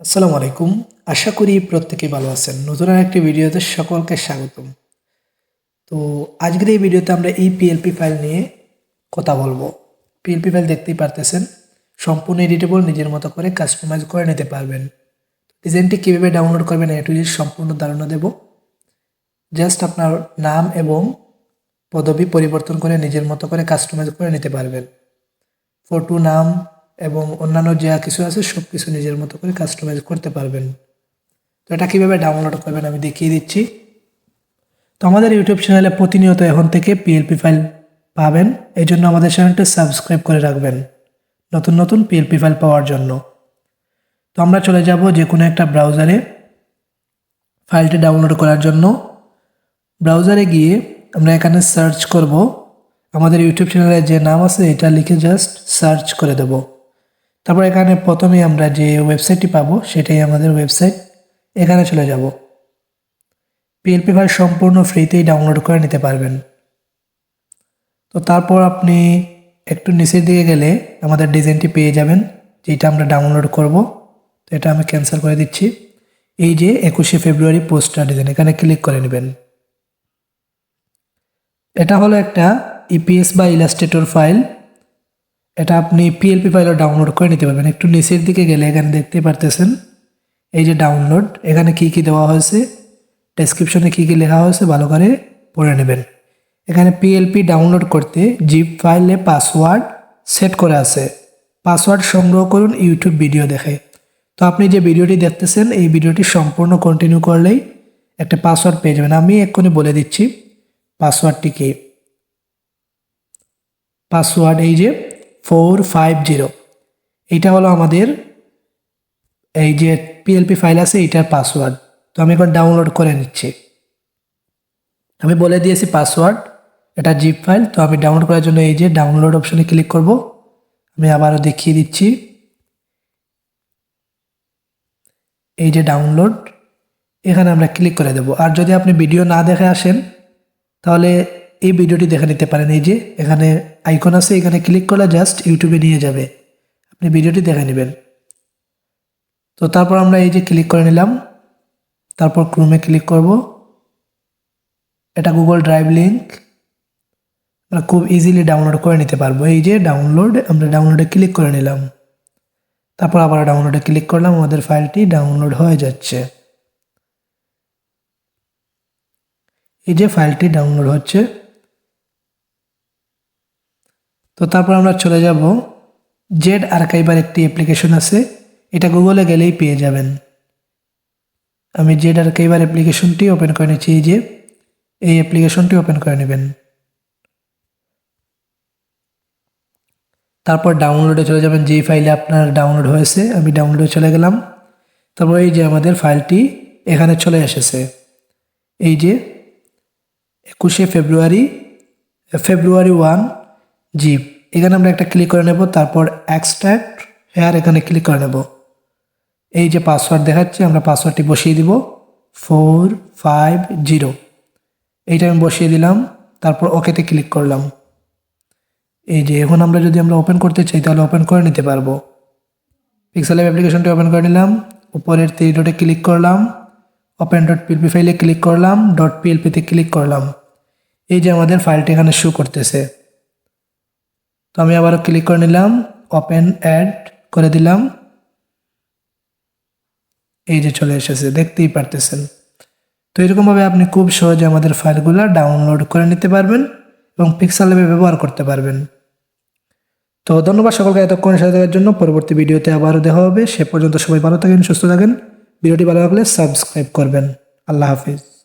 আসসালামু আলাইকুম। আশা করি প্রত্যেকে ভালো আছেন। নতুন একটি ভিডিওতে সকলকে স্বাগতম। তো আজকের এই ভিডিওতে আমরা এই পিএলপি ফাইল নিয়ে কথা বলব। পিএলপি ফাইল দেখতেই পারতেছেন, সম্পূর্ণ এডিটেবল নিজের মতো করে কাস্টমাইজ করে নিতে পারবেন। ডিজাইনটি কীভাবে ডাউনলোড করবেন এটুজির সম্পূর্ণ ধারণা দেব। জাস্ট আপনার নাম এবং পদবি পরিবর্তন করে নিজের মতো করে কাস্টমাইজ করে নিতে পারবেন। ফটো নাম এবং অন্যান্য যা কিছু আছে সব কিছু নিজের মতো করে কাস্টমাইজ করতে পারবেন। তো এটা কীভাবে ডাউনলোড করবেন আমি দেখিয়ে দিচ্ছি। তো আমাদের ইউটিউব চ্যানেলে প্রতিনিয়ত এখন থেকে পিএলপি ফাইল পাবেন। এই জন্য আমাদের চ্যানেলটা সাবস্ক্রাইব করে রাখবেন নতুন নতুন পিএলপি ফাইল পাওয়ার জন্য। তো আমরা চলে যাব যে কোনো একটা ব্রাউজারে ফাইলটি ডাউনলোড করার জন্য। ব্রাউজারে গিয়ে আমরা এখানে সার্চ করব। আমাদের ইউটিউব চ্যানেলে যে নাম আছে, এটা লিখে জাস্ট সার্চ করে দেব। তারপর এখানে প্রথমে আমরা যে ওয়েবসাইটটি পাবো, সেটাই আমাদের ওয়েবসাইট এখানে চলে যাব। পিএলপি ফাইল সম্পূর্ণ ফ্রিতেই ডাউনলোড করে নিতে পারবেন। তো তারপর আপনি একটু নিচের দিকে গেলে আমাদের ডিজাইনটি পেয়ে যাবেন, যেটা আমরা ডাউনলোড করব। তো এটা আমি ক্যান্সেল করে দিচ্ছি। এই যে একুশে ফেব্রুয়ারি পোস্টার ডিজাইন এখানে ক্লিক করে নেবেন। এটা হলো একটা ইপিএস বা ইলাস্ট্রেটর ফাইল এটা আপনি পিএলপি ফাইলও ডাউনলোড করে নিতে পারবেন। একটু নিচের দিকে গেলে এখানে দেখতে পারতেছেন। এই যে ডাউনলোড এখানে কি কি দেওয়া হয়েছে? ডেসক্রিপশনে কি কি লেখা হয়েছে, ভালো করে পড়ে নেবেন। এখানে পিএলপি ডাউনলোড করতে জিপ ফাইলে পাসওয়ার্ড সেট করা আছে। পাসওয়ার্ড সংগ্রহ করুন ইউটিউব ভিডিও দেখে। তো আপনি যে ভিডিওটি দেখতেছেন, এই ভিডিওটি সম্পূর্ণ কন্টিনিউ করলেই একটা পাসওয়ার্ড পেয়ে যাবেন। আমি এক্ষুনি বলে দিচ্ছি পাসওয়ার্ডটি কি? পাসওয়ার্ড এই যে ফোর ফাইভ জিরো এইটা হলো আমাদের এই যে পিএলপি ফাইল আছে এইটার পাসওয়ার্ড তো আমি এখন ডাউনলোড করে নিচ্ছি। আমি বলে দিয়েছি পাসওয়ার্ড এটা জিপ ফাইল তো আমি ডাউনলোড করার জন্য এই যে ডাউনলোড অপশনে ক্লিক করব। আমি আবারও দেখিয়ে দিচ্ছি। এই যে ডাউনলোড এখানে আমরা ক্লিক করে দেব। আর যদি আপনি ভিডিও না দেখে আসেন, তাহলে এই ভিডিওটি দেখে নিতে পারেন। এই যে এখানে আইকন আছে, এখানে ক্লিক করলে জাস্ট ইউটিউবে নিয়ে যাবে। আপনি ভিডিওটি দেখে নেবেন। তো তারপর আমরা এই যে ক্লিক করে নিলাম। তারপর ক্রোমে ক্লিক করব। এটা গুগল ড্রাইভ লিঙ্ক আমরা খুব ইজিলি ডাউনলোড করে নিতে পারব। এই যে ডাউনলোড আমরা ডাউনলোডে ক্লিক করে নিলাম। তারপর আবার ডাউনলোডে ক্লিক করলাম, আমাদের ফাইলটি ডাউনলোড হয়ে যাচ্ছে। এই যে ফাইলটি ডাউনলোড হচ্ছে। তো তারপর আমরা চলে যাব জেড আর্কাইবার একটি অ্যাপ্লিকেশন আছে। এটা গুগলে গেলেই পেয়ে যাবেন। আমি জেড আর্কাইবার অ্যাপ্লিকেশনটি ওপেন করে নিচ্ছি। যে, এই অ্যাপ্লিকেশনটি ওপেন করে নেবেন। তারপর ডাউনলোডে চলে যাবেন। যেই ফাইলে আপনার ডাউনলোড হয়েছে, আমি ডাউনলোডে চলে গেলাম। তারপর এই যে আমাদের ফাইলটি এখানে চলে এসেছে। এই যে, একুশে ফেব্রুয়ারি ফেব্রুয়ারি ওয়ান জিপ এখানে আমরা একটা ক্লিক করে নেব, তারপর এক্সট্রাক্ট হেয়ার এখানে ক্লিক করে নেব। এই যে পাসওয়ার্ড দেখাচ্ছে, আমরা পাসওয়ার্ডটি বসিয়ে দিব ফোর ফাইভ জিরো এইটা আমি বসিয়ে দিলাম, তারপর ওকেতে ক্লিক করলাম। এই যে, এখন আমরা যদি আমরা ওপেন করতে চাই, তাহলে ওপেন করে নিতে পারব। পিক্সেল অ্যাপ্লিকেশনটি ওপেন করে নিলাম, উপরের থ্রি ডটে ক্লিক করলাম ওপেন ডট পিএলপি ফাইলে ক্লিক করলাম ডট পিএলপিতে ক্লিক করলাম। এই যে আমাদের ফাইলটি এখানে শো করতেছে। তো আমি আবারও ক্লিক করে নিলাম ওপেন অ্যাড করে দিলাম। এই যে চলে এসেছে, দেখতেই পারতেছেন। তো এরকমভাবে আপনি খুব সহজে আমাদের ফাইলগুলো ডাউনলোড করে নিতে পারবেন এবং পিক্সেল ল্যাবে ব্যবহার করতে পারবেন। তো ধন্যবাদ সকলকে এতক্ষণ সাথে দেওয়ার জন্য। পরবর্তী ভিডিওতে আবারও দেখা হবে। সে পর্যন্ত সবাই ভালো থাকেন, সুস্থ থাকেন। ভিডিওটি ভালো লাগলে সাবস্ক্রাইব করবেন। আল্লাহ হাফিজ।